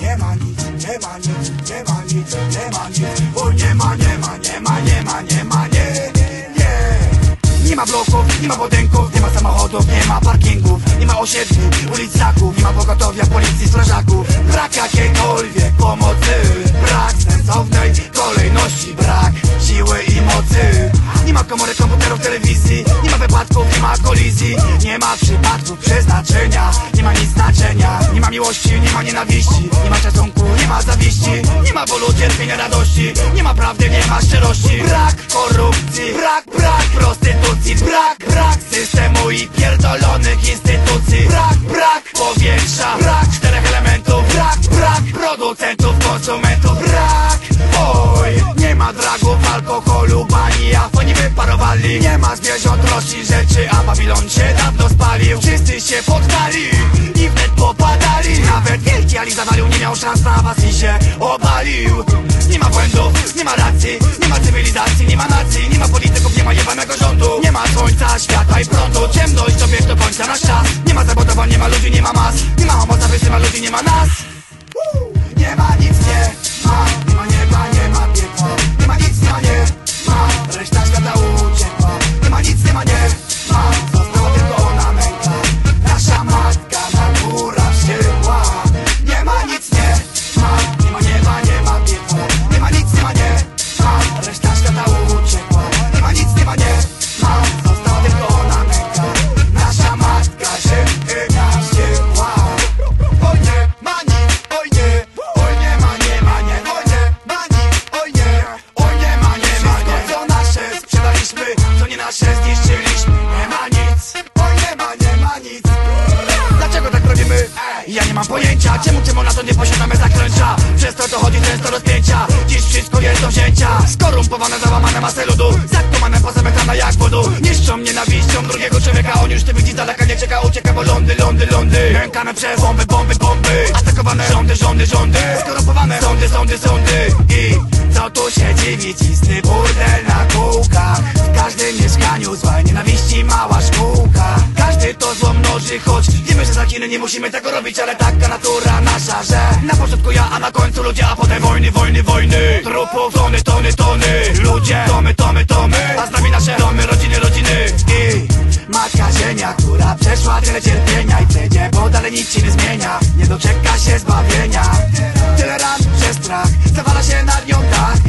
Nie ma nic, nie ma nic, nie ma nic, nie ma nic. O nie ma, nie ma, nie ma, nie ma, nie ma, nie, nie, nie. Ma bloków, nie ma budynków, nie ma samochodów, nie ma parkingów, nie ma osiedli, ulic nie ma pogotowia, policji, strażaków. Brak jakiejkolwiek nie ma przypadków, przeznaczenia, nie ma nic znaczenia, nie ma miłości, nie ma nienawiści, nie ma szacunku, nie ma zawiści, nie ma bólu, cierpienia, radości, nie ma prawdy, nie ma szczerości, brak korupcji, brak, brak prostytucji, brak, brak systemu i pierdolonych instytucji, brak, brak powietrza, brak czterech elementów, brak, brak producentów, konsumentów, brak, oj, nie ma dragów, alkoholu, bani, a oni wyparowali, nie ma zwierząt, roślin, rzeczy, a Babilon się dawno spalił, wszyscy się poddali i wnet popadali, nawet wielki Ali zawalił, nie miał szans na was i się obalił, nie ma błędów, nie ma racji, nie ma cywilizacji, nie ma nacji, nie ma polityków, nie ma jebanego rządu, nie ma słońca, światła i prądu, ciemność wiesz do końca nasz czas, nie ma zabudowań, nie ma ludzi, nie ma mas, nie ma homo nie ma ludzi, nie ma nas. Nie mam pojęcia, czemu czemu na to nie posiadamy zaklęcia? Przez to to chodzi często rozpięcia Dziś wszystko jest do wzięcia. Skorumpowane, załamane masy ludu. Zakłamane, pozamykane jak wodu. Niszczą nienawiścią drugiego człowieka. On już ty widzi z daleka, nie czeka, ucieka Bo lądy, lądy, lądy. Nękane przez bomby, bomby, bomby. Atakowane rządy, rządy, rządy. Skorumpowane sądy, sądy, sądy. I co tu się dziwić burdel na kółkach. W każdym mieszkaniu zła nienawiści mała szkółka Każdy to zło mnoży, choć za Chiny nie musimy tego robić Ale taka natura nasza, że Na początku ja, a na końcu ludzie, a potem wojny, wojny, wojny. Trupów, tony, tony, tony. Ludzie, tomy, tomy, tomy. A z nami nasze domy, rodziny, rodziny. I matka ziemia, która przeszła tyle cierpienia I przejdzie, bo dalej nic się nie zmienia. Nie doczeka się zbawienia. Tyle ran przez strach Zawala się nad nią dach